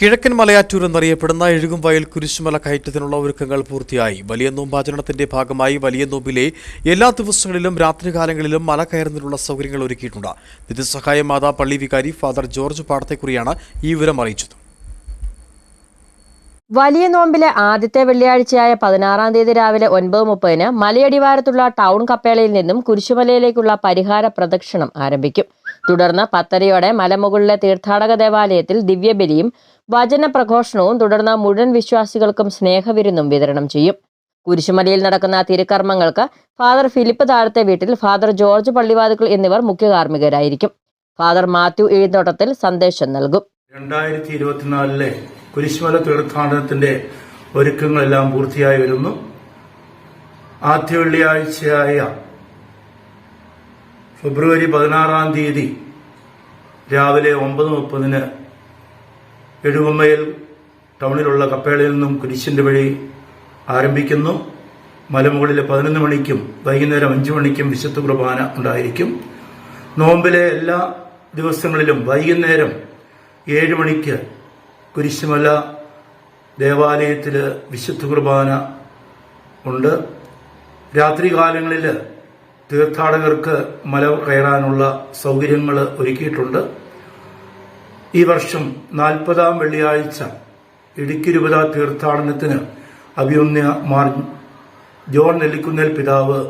കിഴക്കൻ മലയാറ്റൂർ എന്നറിയപ്പെടുന്ന എഴുകുംവയൽ കുരിശുമല കയറ്റത്തിനുള്ള ഒരുക്കങ്ങൾ പൂർത്തിയായി. വലിയ നോമ്പാചരണത്തിന്റെ ഭാഗമായി വലിയ നോമ്പിലെ എല്ലാ ദിവസങ്ങളിലും രാത്രികാലങ്ങളിലും മല കയറുന്നതിനുള്ള സൗകര്യങ്ങൾ ഒരുക്കിയിട്ടുണ്ട്. നിധിസഹായ മാതാ പള്ളി വികാരി ഫാദർ ജോർജ് പാടത്തെക്കുറിയാണ് ഈ വിവരം അറിയിച്ചത്. വലിയ നോമ്പിലെ ആദ്യത്തെ വെള്ളിയാഴ്ചയായ പതിനാറാം തീയതി രാവിലെ ഒൻപത് മുപ്പതിന് മലയടിവാരത്തുള്ള ടൗൺ കപ്പേളയിൽ നിന്നും കുരിശുമലയിലേക്കുള്ള പരിഹാര പ്രദക്ഷിണം ആരംഭിക്കും. തുടർന്ന് പത്തരയോടെ മലമുകളിലെ തീർത്ഥാടക ദേവാലയത്തിൽ ദിവ്യബലിയും വചന പ്രഘോഷണവും തുടർന്ന് മുഴുവൻ വിശ്വാസികൾക്കും സ്നേഹവിരുന്നും വിതരണം ചെയ്യും. കുരിശുമലയിൽ നടക്കുന്ന തിരുക്കർമ്മങ്ങൾക്ക് ഫാദർ ഫിലിപ്പ് താഴത്തെ വീട്ടിൽ ഫാദർ ജോർജ് പള്ളിവാതുക്കൾ എന്നിവർ മുഖ്യ കാർമ്മികരായിരിക്കും ഫാദർ മാത്യു എഴുന്നോട്ടത്തിൽ സന്ദേശം നൽകും. രണ്ടായിരത്തി ഇരുപത്തിനാലിലെ കുരിശുമല തീർത്ഥാടനത്തിന്റെ ഒരുക്കങ്ങളെല്ലാം പൂർത്തിയായി വരുന്നു. ആദ്യ വെള്ളിയാഴ്ചയായ ഫെബ്രുവരി പതിനാറാം തീയതി രാവിലെ ഒമ്പത് മുപ്പതിന് എഴുവമ്മയിൽ ടൗണിലുള്ള കപ്പേളയിൽ നിന്നും കുരിശിന്റെ വഴി ആരംഭിക്കുന്നു. മലമുകളിലെ പതിനൊന്ന് മണിക്കും വൈകുന്നേരം അഞ്ചു മണിക്കും വിശുദ്ധ കുർബാന ഉണ്ടായിരിക്കും. നോമ്പിലെ എല്ലാ ദിവസങ്ങളിലും വൈകുന്നേരം ഏഴ് മണിക്ക് കുരിശുമല ദേവാലയത്തിൽ വിശുദ്ധ കുർബാന ഉണ്ട്. രാത്രികാലങ്ങളിൽ തീർത്ഥാടകർക്ക് മല കയറാനുള്ള സൗകര്യങ്ങൾ ഒരുക്കിയിട്ടുണ്ട്. ഈ വർഷം നാൽപ്പതാം വെള്ളിയാഴ്ച ഇടുക്കി രൂപത തീർത്ഥാടനത്തിന് അഭിമന്യ മാർ ജോൺ നെല്ലിക്കുന്നേൽ പിതാവ്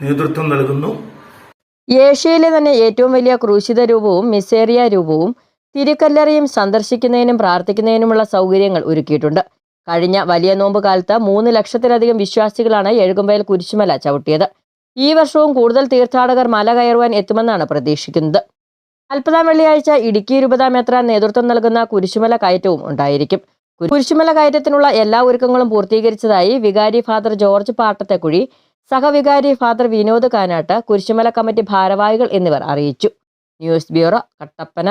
നേതൃത്വം നൽകുന്നു. ഏഷ്യയിലെ തന്നെ ഏറ്റവും വലിയ ക്രൂശിത രൂപവും മിസേറിയ രൂപവും തിരുക്കല്ലറയും സന്ദർശിക്കുന്നതിനും പ്രാർത്ഥിക്കുന്നതിനുമുള്ള സൗകര്യങ്ങൾ ഒരുക്കിയിട്ടുണ്ട്. കഴിഞ്ഞ വലിയ നോമ്പ് കാലത്ത് മൂന്ന് ലക്ഷത്തിലധികം വിശ്വാസികളാണ് എഴുകുമ്പയിൽ കുരിശുമല ചവിട്ടിയത്. ഈ വർഷവും കൂടുതൽ തീർത്ഥാടകർ മല കയറുവാൻ എത്തുമെന്നാണ് പ്രതീക്ഷിക്കുന്നത്. നാൽപ്പതാം വെള്ളിയാഴ്ച ഇടുക്കി രൂപതാ എത്ര നേതൃത്വം നൽകുന്ന കുരിശുമല കയറ്റവും ഉണ്ടായിരിക്കും. കുരിശുമല കയറ്റത്തിനുള്ള എല്ലാ ഒരുക്കങ്ങളും പൂർത്തീകരിച്ചതായി വികാരി ഫാദർ ജോർജ് പാട്ടത്തെക്കുഴി സഹവികാരി ഫാദർ വിനോദ് കാനാട്ട് കുരിശുമല കമ്മിറ്റി ഭാരവാഹികൾ എന്നിവർ അറിയിച്ചു. News bureau Kattappana.